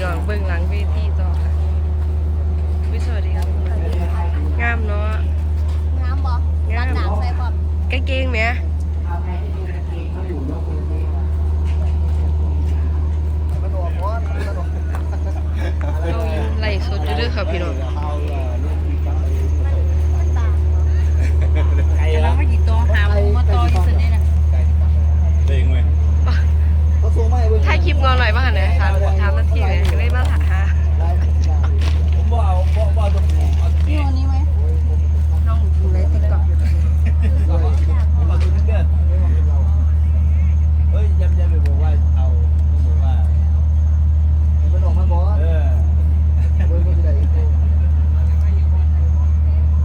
พี่น้องเบื้องหลังเวทีต่อค่ะวิสวัสดีครับงามเนาะน้ำบ่วัดน้ำใส่บ่กางเกงไหมเราไล่สดอยู่เด้วยค่ะพี่น้อง มันต่าง แต่เราไม่หยิบตัวหาหมูมาต่ออยู่สุดนี่นะ ได้ยังไง ถ่ายคลิปงอนหน่อยบ้างเนี่ยสามสามนาทีเลยก็เลยมาถ่ายหา ผมบ่เอาบ่บ่เอาตรงนี้เอาตรง นี่ นี้ วันนี้ไหมน้องอยู่ในติ๊กต็อก เอาตรงนี้เด้อเฮ้ยยำยำไปบอกว่าเอาต้องบอกว่า มันออกมาก่อน เออ เว้ยก็จะได้อีก เ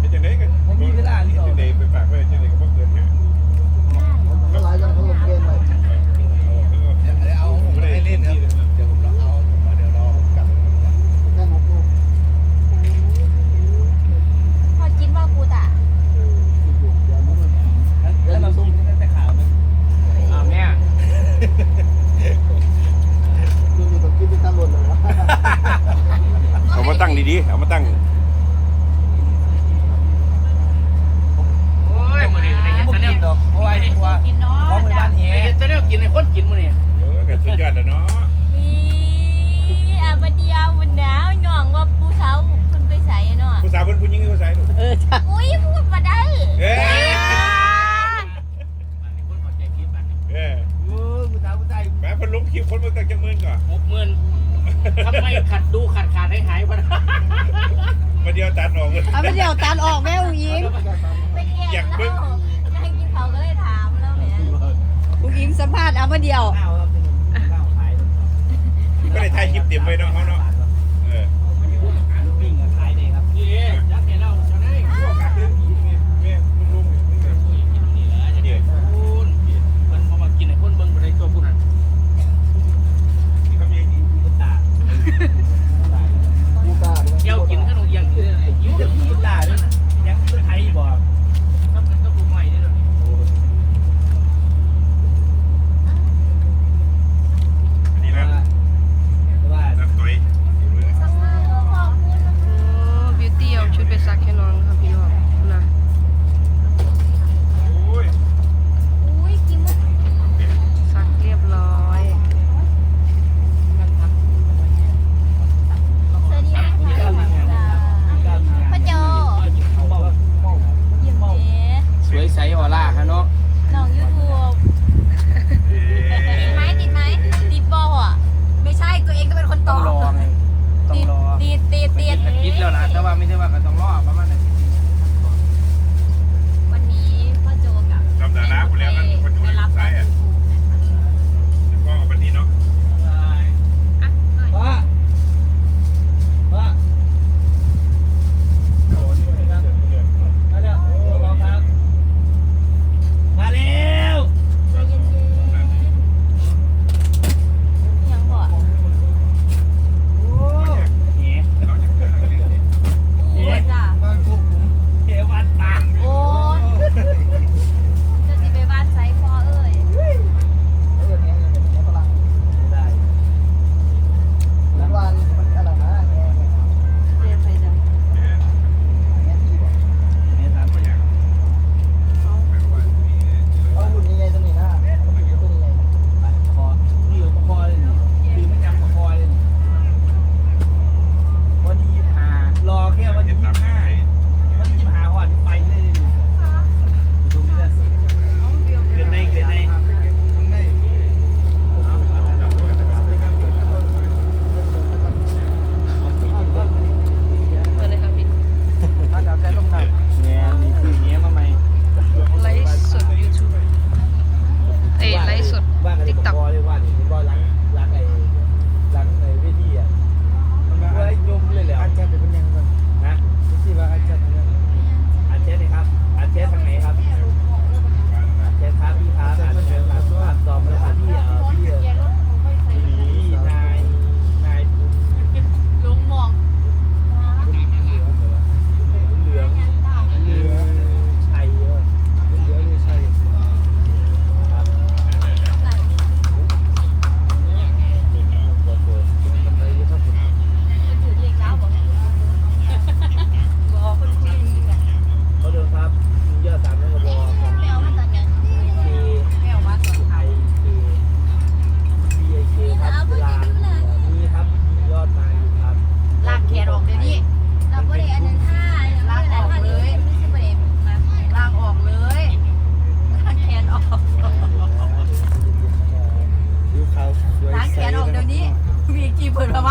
ป็นจังไดกัน ผมมีเวลาที่ จั เอา งไดไปฝากไว้จังไดก็บ่เกินเนี่ย มันหลายจังเขาลงเกณฑ์ไว้ เอาผมไม่ได้เล่นครับเดี๋ยวผมลองเอามาเดี๋ยวรอกลับ แค่หกโมง พอกินว่ากูตะ แล้วเราส่งแต่ข่าวมันอ้าวแม่ ดูอยู่กับคลิปที่ตั้งรถเลยวะ เอามาตั้งดีๆเอามาตั้ง โอ้ยมื้อนี้ได้เห็น ผม ซะแน กิ วน ดอกเพราะว่าเพราะว่า กินเนาะ เพราะมือบ้านเฮ ได้เห็นซะแนวกินให้คนกินมื้อนี้ เออ ก็สุดยอดแล้วเนาะอีอาบเดียวมันหนาวหน่องว่าผู้สาวคุณไปใส่เนาะผู้สาวเพิ่นผู้หญิงคือผู้ชายลูกเออจ้ะอุ้ยพูดมาได้เอ้ยคนเข้าใจผิดบัดนี้เออโอ้ยผู้สาวผู้ชายแม่เพิ่นลงคลิปคนเบิ่งตั้งจังหมื่นก่อน60,000ทำไมขัดดูขัดขาดให้หายบ่ได้มาเดียวตัดออกเลย เอาไปเดี๋ยวตานออกแม่อุ้งอิงไปเกี่ยงแล้วนั่งกินเขาก็เลยถามแล้วแหมอุ้งอิงสัมภาษณ์เอามาเดียวข้าวเราเป็นข้าวขาย ก็ ได้ถ่ายคลิปเต็มไว้เนาะเขาเนาะ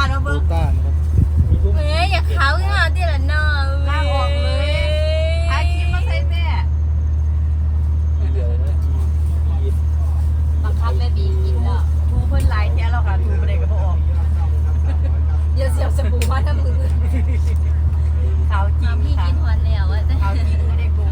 เนาะเบิ้งต้านะครับเอ้ยอย่ามาละนาะลาออกเลยหาคลิปมาใส่แม่บังคับแม่บีกินเนาะทูเพิ่นไลน์ท้แล้วค่ะทูประเด็ก็บ่ออย่าเสียบสบู่มาถ้ามือขาวจริงค่ะขากิงไม่ได้กู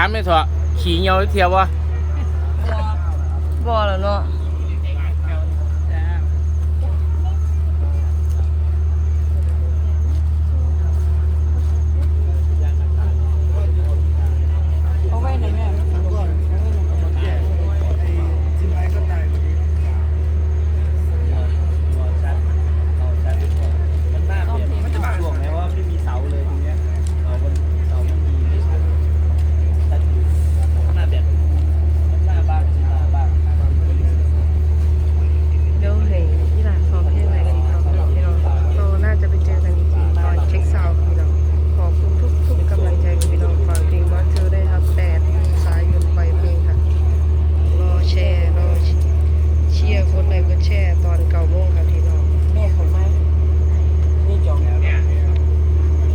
ถามไม่เถอะขี่เงียวเทียววะบ่แล้วเนาะ